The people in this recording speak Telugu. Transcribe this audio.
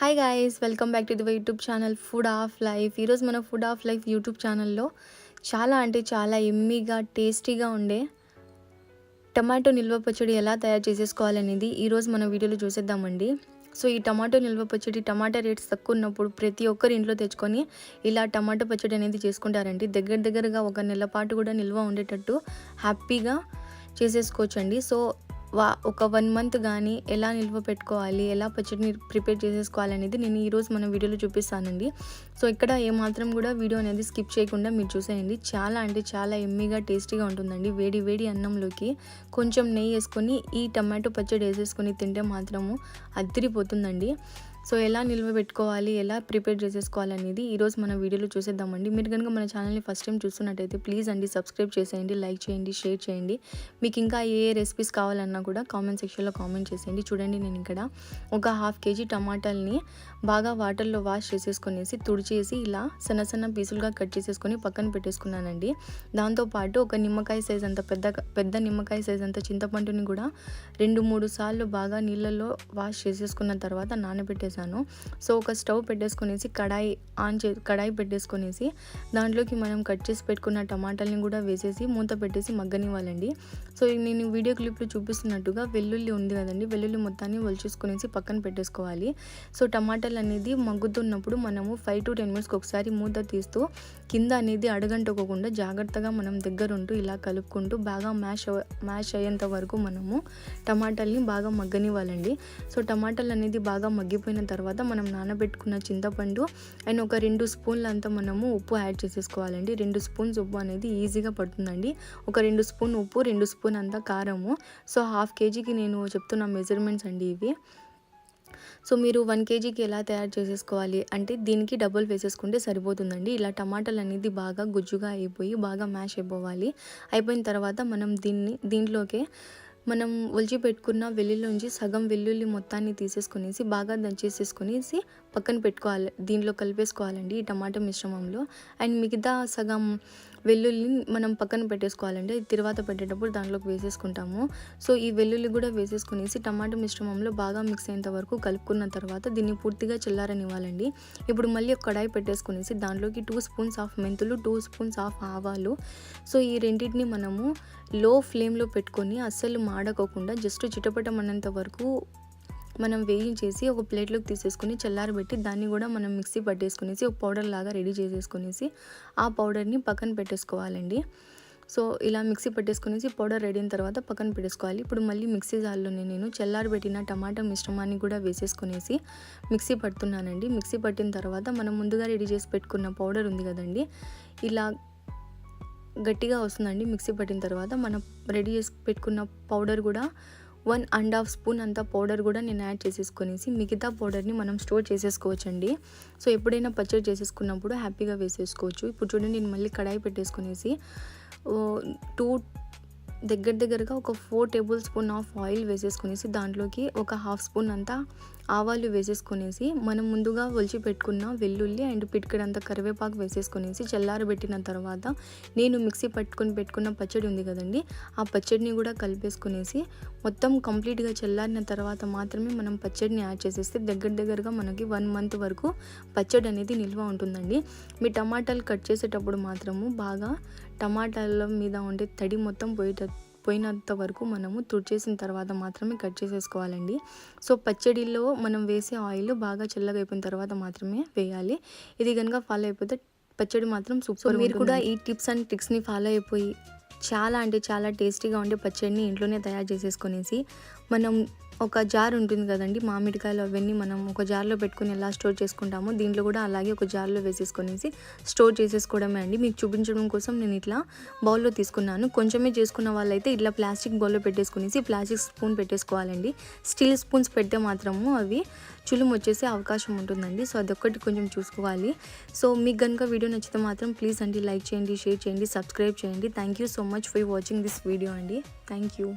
Hi guys welcome back to the YouTube channel food of life ఈరోజు మన ఫుడ్ ఆఫ్ లైఫ్ యూట్యూబ్ ఛానల్లో చాలా అంటే చాలా ఎమ్మీగా టేస్టీగా ఉండే టమాటో నిల్వ పచ్చడి ఎలా తయారు చేసేసుకోవాలనేది ఈరోజు మన వీడియోలో చూసేద్దామండి. సో ఈ టమాటో నిల్వ పచ్చడి టమాటా రేట్స్ తక్కువ ఉన్నప్పుడు ప్రతి ఒక్కరు ఇంట్లో తెచ్చుకొని ఇలా టమాటో పచ్చడి అనేది చేసుకుంటారండి. దగ్గర దగ్గరగా ఒక నెల పాటు కూడా నిల్వ ఉండేటట్టు హ్యాపీగా చేసేసుకోవచ్చండి. సో వా ఒక వన్ మంత్ కానీ ఎలా నిల్వ పెట్టుకోవాలి ఎలా పచ్చడిని ప్రిపేర్ చేసేసుకోవాలి అనేది నేను ఈరోజు మన వీడియోలో చూపిస్తానండి. సో ఇక్కడ ఏమాత్రం కూడా వీడియో అనేది స్కిప్ చేయకుండా మీరు చూసేయండి. చాలా అంటే చాలా ఎమ్మీగా టేస్టీగా ఉంటుందండి. వేడి వేడి అన్నంలోకి కొంచెం నెయ్యి వేసుకొని ఈ టమాటో పచ్చడి వేసేసుకొని తింటే మాత్రము అదిరిపోతుందండి. సో ఎలా నిల్వ పెట్టుకోవాలి ఎలా ప్రిపేర్ చేసేసుకోవాలి అనేది ఈరోజు మన వీడియోలో చూసేద్దామండి. మీరు కనుక మన ఛానల్ని ఫస్ట్ టైం చూస్తున్నట్టయితే ప్లీజ్ అండి సబ్స్క్రైబ్ చేసేయండి లైక్ చేయండి షేర్ చేయండి. మీకు ఇంకా ఏ ఏ రెసిపీస్ కావాలన్నా కూడా కామెంట్ సెక్షన్లో కామెంట్ చేసేయండి. చూడండి నేను ఇక్కడ ఒక హాఫ్ కేజీ టమాటాలని బాగా వాటర్లో వాష్ చేసేసుకునేసి తుడిచేసి ఇలా సన్న సన్న పీసులుగా కట్ చేసేసుకొని పక్కన పెట్టేసుకున్నానండి. దాంతోపాటు ఒక నిమ్మకాయ సైజ్ అంత పెద్ద పెద్ద నిమ్మకాయ సైజ్ అంత చింతపండుని కూడా రెండు మూడు సార్లు బాగా నీళ్ళల్లో వాష్ చేసేసుకున్న తర్వాత చేశాను. సో ఒక స్టవ్ పెట్టేసుకునేసి కడాయి ఆన్ చే కడాయి పెట్టేసుకునేసి దాంట్లోకి మనం కట్ చేసి పెట్టుకున్న టమాటాలని కూడా వేసేసి మూత పెట్టేసి మగ్గనివ్వాలండి. సో నేను వీడియో క్లిప్లో చూపిస్తున్నట్టుగా వెల్లుల్లి ఉంది కదండి వెల్లుల్లి మొత్తాన్ని ఒలిచేసుకునేసి పక్కన పెట్టేసుకోవాలి. సో టమాటాలు అనేది మగ్గుతున్నప్పుడు మనము ఫైవ్ టు టెన్ మినిట్స్కి ఒకసారి మూత తీస్తూ కింద అనేది అడగంటుకోకుండా జాగ్రత్తగా మనం దగ్గరుంటూ ఇలా కలుపుకుంటూ బాగా మ్యాష్ మ్యాష్ అయ్యేంత వరకు మనము టమాటాలని బాగా మగ్గనివ్వాలండి. సో టమాటాలు అనేది బాగా మగ్గిపోయిన తర్వాత మనం నానబెట్టుకున్న చింతపండు అండ్ ఒక రెండు స్పూన్లు అంతా మనము ఉప్పు యాడ్ చేసేసుకోవాలండి. రెండు స్పూన్స్ ఉప్పు అనేది ఈజీగా పడుతుందండి. ఒక రెండు స్పూన్ ఉప్పు రెండు స్పూన్ అంతా కారము. సో హాఫ్ కేజీకి నేను చెప్తున్న మెజర్మెంట్స్ అండి ఇవి. సో మీరు వన్ కేజీకి ఎలా తయారు చేసేసుకోవాలి అంటే దీనికి డబుల్ వేసేసుకుంటే సరిపోతుందండి. ఇలా టమాటాలు అనేది బాగా గుజ్జుగా అయిపోయి బాగా మ్యాష్ అయిపోవాలి. అయిపోయిన తర్వాత మనం దీన్ని దీంట్లోకి మనం ఒలిచి పెట్టుకున్న వెల్లుల్లిలోంచి సగం వెల్లుల్లి మొత్తాన్ని తీసేసుకునేసి బాగా దంచేసేసుకునేసి పక్కన పెట్టుకోవాలి దీంట్లో కలిపేసుకోవాలండి ఈ టమాటా మిశ్రమంలో. అండ్ మిగతా సగం వెల్లుల్లి మనం పక్కన పెట్టేసుకోవాలండి. అది తర్వాత పెట్టేటప్పుడు దాంట్లోకి వేసేసుకుంటాము. సో ఈ వెల్లుల్లి కూడా వేసేసుకునేసి టమాటా మిశ్రమంలో బాగా మిక్స్ అయ్యేంత వరకు కలుపుకున్న తర్వాత దీన్ని పూర్తిగా చల్లారనివ్వాలండి. ఇప్పుడు మళ్ళీ ఒక కడాయి పెట్టేసుకునేసి దాంట్లోకి టూ స్పూన్స్ ఆఫ్ మెంతులు టూ స్పూన్స్ ఆఫ్ ఆవాలు. సో ఈ రెండింటిని మనము లో ఫ్లేమ్లో పెట్టుకొని అస్సలు మాడకోకుండా జస్ట్ చిటపటమన్నంత వరకు మనం వేయించేసి ఒక ప్లేట్లోకి తీసేసుకుని చల్లారబెట్టి దాన్ని కూడా మనం మిక్సీ పట్టేసుకునేసి ఒక పౌడర్ లాగా రెడీ చేసేసుకునేసి ఆ పౌడర్ని పక్కన పెట్టేసుకోవాలండి. సో ఇలా మిక్సీ పట్టేసుకునేసి పౌడర్ రెడీ అయిన తర్వాత పక్కన పెట్టేసుకోవాలి. ఇప్పుడు మళ్ళీ మిక్సీ జార్లోనే నేను చల్లారబెట్టిన టమాటా మిశ్రమాన్ని కూడా వేసేసుకునేసి మిక్సీ పడుతున్నానండి. మిక్సీ పట్టిన తర్వాత మనం ముందుగా రెడీ చేసి పెట్టుకున్న పౌడర్ ఉంది కదండి ఇలా గట్టిగా వస్తుందండి. మిక్సీ పట్టిన తర్వాత మనం రెడీ చేసి పెట్టుకున్న పౌడర్ కూడా వన్ అండ్ హాఫ్ స్పూన్ అంత పౌడర్ కూడా నేను యాడ్ చేసేసుకునేసి మిగతా పౌడర్ని మనం స్టోర్ చేసేసుకోవచ్చండి. సో ఎప్పుడైనా పచ్చడి చేసేసుకున్నప్పుడు హ్యాపీగా వేసేసుకోవచ్చు. ఇప్పుడు చూడండి నేను మళ్ళీ కడాయి పెట్టేసుకునేసి టూ దగ్గర దగ్గరగా ఒక four tablespoon of oil వేసేసుకునేసి దాంట్లోకి ఒక హాఫ్ స్పూన్ అంతా ఆవాలు వేసేసుకునేసి మనం ముందుగా ఒలిచి పెట్టుకున్న వెల్లుల్లి అండ్ పిటికడంత కరివేపాకు వేసేసుకునేసి చల్లారబెట్టిన తర్వాత నేను మిక్సీ పట్టుకొని పెట్టుకున్న పచ్చడి ఉంది కదండి ఆ పచ్చడిని కూడా కలిపేసుకునేసి మొత్తం కంప్లీట్గా చల్లారిన తర్వాత మాత్రమే మనం పచ్చడిని యాడ్ చేసేస్తే దగ్గర దగ్గరగా మనకి వన్ మంత్ వరకు పచ్చడి అనేది నిల్వ ఉంటుందండి. మీ టమాటాలు కట్ చేసేటప్పుడు మాత్రము బాగా టమాటాల మీద ఉండే తడి మొత్తం పోయేటట్టు పోయినంత వరకు మనము తుడిచేసిన తర్వాత మాత్రమే కట్ చేసేసుకోవాలండి. సో పచ్చడిలో మనం వేసే ఆయిల్ బాగా చల్లగా అయిపోయిన తర్వాత మాత్రమే వేయాలి. ఇది కనుక ఫాలో అయిపోతే పచ్చడి మాత్రం సూపర్ మీరు కూడా ఈ టిప్స్ అండ్ ట్రిక్స్ని ఫాలో అయిపోయి చాలా అంటే చాలా టేస్టీగా ఉండే పచ్చడిని ఇంట్లోనే తయారు చేసేసుకొనేసి మనం ఒక జార్ ఉంటుంది కదండి మామిడికాయలు అవన్నీ మనం ఒక జార్లో పెట్టుకుని ఎలా స్టోర్ చేసుకుంటామో దీంట్లో కూడా అలాగే ఒక జార్లో వేసేసుకొనేసి స్టోర్ చేసేసుకోవడమే అండి. మీకు చూపించడం కోసం నేను ఇట్లా బౌల్లో తీసుకున్నాను. కొంచెమే చేసుకున్న వాళ్ళైతే ఇట్లా ప్లాస్టిక్ బౌల్లో పెట్టేసుకునేసి ప్లాస్టిక్ స్పూన్ పెట్టేసుకోవాలండి. స్టీల్ స్పూన్స్ పెడితే మాత్రము అవి చులుము వచ్చేసే అవకాశం ఉంటుందండి. సో అదొక్కటి కొంచెం చూసుకోవాలి. సో మీకు కనుక వీడియో నచ్చితే మాత్రం ప్లీజ్ అండి లైక్ చేయండి షేర్ చేయండి సబ్స్క్రైబ్ చేయండి. Thank you so much for watching this video అండి. Thank you.